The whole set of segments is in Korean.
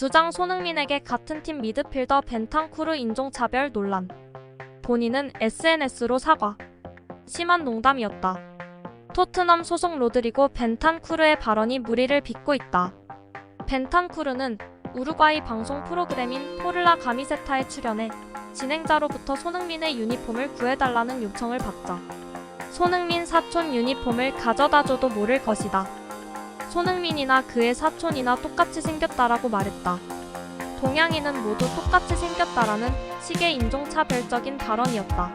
주장 손흥민에게 같은 팀 미드필더 벤탄쿠르 인종차별 논란. 본인은 SNS로 사과. 심한 농담이었다. 토트넘 소속 로드리고 벤탄쿠르의 발언이 무리를 빚고 있다. 벤탄쿠르는 우루과이 방송 프로그램인 포를라 가미세타에 출연해 진행자로부터 손흥민의 유니폼을 구해달라는 요청을 받자 손흥민 사촌 유니폼을 가져다줘도 모를 것이다. 손흥민이나 그의 사촌이나 똑같이 생겼다라고 말했다. 동양인은 모두 똑같이 생겼다라는 식의 인종차별적인 발언이었다.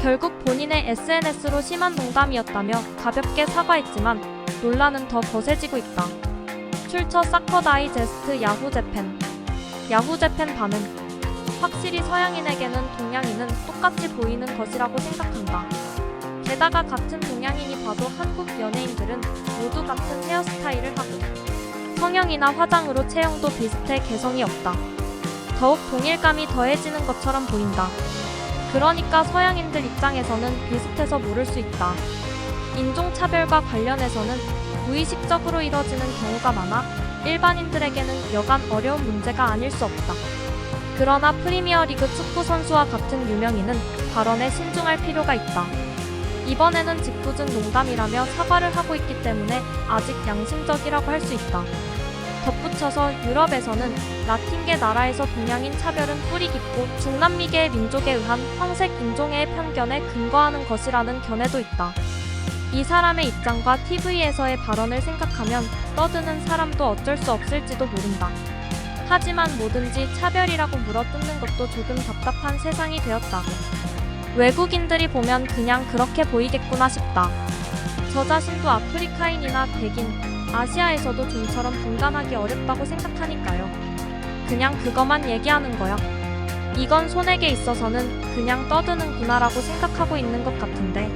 결국 본인의 SNS로 심한 농담이었다며 가볍게 사과했지만 논란은 더 거세지고 있다. 출처 사커 다이제스트 야후 재팬 야후 재팬 반응 확실히 서양인에게는 동양인은 똑같이 보이는 것이라고 생각한다. 게다가 같은 동양인이 봐도 한국 연예인들은 모두 같은 헤어스타일을 하고 성형이나 화장으로 체형도 비슷해 개성이 없다. 더욱 동일감이 더해지는 것처럼 보인다. 그러니까 서양인들 입장에서는 비슷해서 모를 수 있다. 인종차별과 관련해서는 무의식적으로 이뤄지는 경우가 많아 일반인들에게는 여간 어려운 문제가 아닐 수 없다. 그러나 프리미어리그 축구 선수와 같은 유명인은 발언에 신중할 필요가 있다. 이번에는 직부준 농담이라며 사과를 하고 있기 때문에 아직 양심적이라고 할 수 있다. 덧붙여서 유럽에서는 라틴계 나라에서 동양인 차별은 뿌리 깊고 중남미계의 민족에 의한 황색 인종의 편견에 근거하는 것이라는 견해도 있다. 이 사람의 입장과 TV에서의 발언을 생각하면 떠드는 사람도 어쩔 수 없을지도 모른다. 하지만 뭐든지 차별이라고 물어뜯는 것도 조금 답답한 세상이 되었다. 외국인들이 보면 그냥 그렇게 보이겠구나 싶다. 저 자신도 아프리카인이나 백인, 아시아에서도 좀처럼 분간하기 어렵다고 생각하니까요. 그냥 그것만 얘기하는 거야. 이건 손에게 있어서는 그냥 떠드는구나라고 생각하고 있는 것 같은데.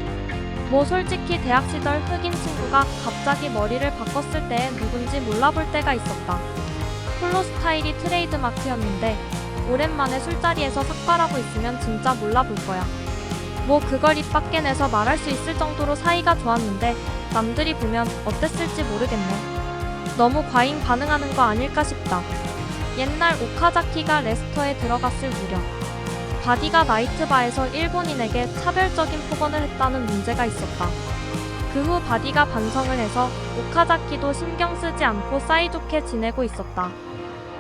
뭐 솔직히 대학 시절 흑인 친구가 갑자기 머리를 바꿨을 때 누군지 몰라볼 때가 있었다. 폴로 스타일이 트레이드 마크였는데 오랜만에 술자리에서 삭발하고 있으면 진짜 몰라볼 거야. 뭐 그걸 입 밖에 내서 말할 수 있을 정도로 사이가 좋았는데 남들이 보면 어땠을지 모르겠네. 너무 과잉 반응하는 거 아닐까 싶다. 옛날 오카자키가 레스터에 들어갔을 무렵 바디가 나이트바에서 일본인에게 차별적인 폭언을 했다는 문제가 있었다. 그 후 바디가 반성을 해서 오카자키도 신경 쓰지 않고 사이좋게 지내고 있었다.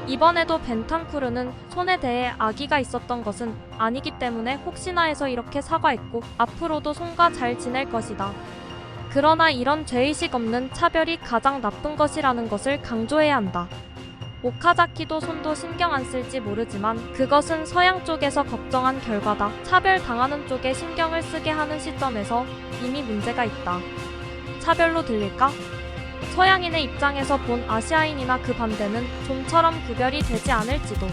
이번에도 벤탄쿠르는 손에 대해 아기가 있었던 것은 아니기 때문에 혹시나 해서 이렇게 사과했고 앞으로도 손과 잘 지낼 것이다. 그러나 이런 죄의식 없는 차별이 가장 나쁜 것이라는 것을 강조해야 한다. 오카자키도 손도 신경 안 쓸지 모르지만 그것은 서양 쪽에서 걱정한 결과다. 차별 당하는 쪽에 신경을 쓰게 하는 시점에서 이미 문제가 있다. 차별로 들릴까? 서양인의 입장에서 본 아시아인이나 그 반대는 좀처럼 구별이 되지 않을지도.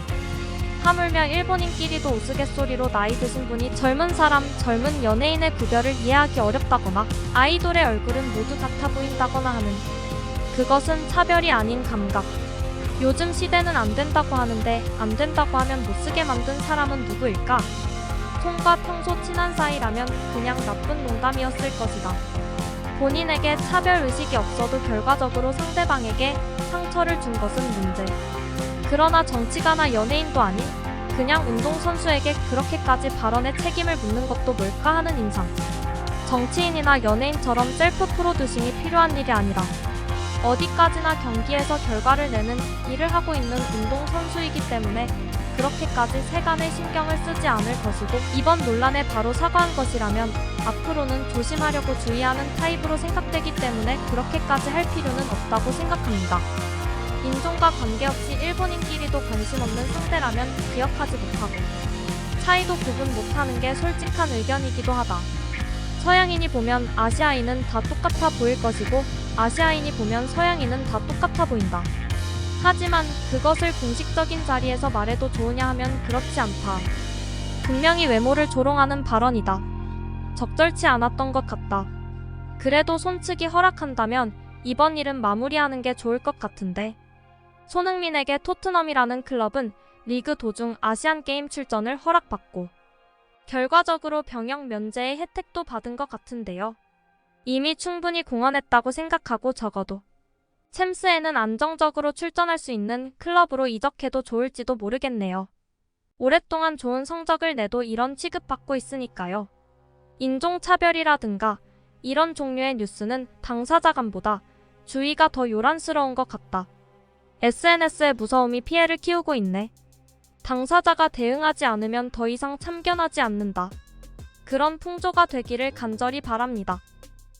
하물며 일본인끼리도 우스갯소리로 나이 드신 분이 젊은 사람, 젊은 연예인의 구별을 이해하기 어렵다거나 아이돌의 얼굴은 모두 같아 보인다거나 하는 그것은 차별이 아닌 감각. 요즘 시대는 안 된다고 하는데 안 된다고 하면 못 쓰게 만든 사람은 누구일까? 손과 평소 친한 사이라면 그냥 나쁜 농담이었을 것이다. 본인에게 차별 의식이 없어도 결과적으로 상대방에게 상처를 준 것은 문제. 그러나 정치가나 연예인도 아닌 그냥 운동선수에게 그렇게까지 발언에 책임을 묻는 것도 뭘까 하는 인상. 정치인이나 연예인처럼 셀프 프로듀싱이 필요한 일이 아니라 어디까지나 경기에서 결과를 내는 일을 하고 있는 운동선수이기 때문에 그렇게까지 세간에 신경을 쓰지 않을 것이고 이번 논란에 바로 사과한 것이라면 앞으로는 조심하려고 주의하는 타입으로 생각되기 때문에 그렇게까지 할 필요는 없다고 생각합니다. 인종과 관계없이 일본인끼리도 관심 없는 상대라면 기억하지 못하고 차이도 구분 못하는 게 솔직한 의견이기도 하다. 서양인이 보면 아시아인은 다 똑같아 보일 것이고 아시아인이 보면 서양인은 다 똑같아 보인다. 하지만 그것을 공식적인 자리에서 말해도 좋으냐 하면 그렇지 않다. 분명히 외모를 조롱하는 발언이다. 적절치 않았던 것 같다. 그래도 손측이 허락한다면 이번 일은 마무리하는 게 좋을 것 같은데. 손흥민에게 토트넘이라는 클럽은 리그 도중 아시안 게임 출전을 허락받고 결과적으로 병역 면제의 혜택도 받은 것 같은데요. 이미 충분히 공헌했다고 생각하고 적어도 챔스에는 안정적으로 출전할 수 있는 클럽으로 이적해도 좋을지도 모르겠네요. 오랫동안 좋은 성적을 내도 이런 취급받고 있으니까요. 인종차별이라든가 이런 종류의 뉴스는 당사자 간보다 주의가 더 요란스러운 것 같다. SNS의 무서움이 피해를 키우고 있네. 당사자가 대응하지 않으면 더 이상 참견하지 않는다. 그런 풍조가 되기를 간절히 바랍니다.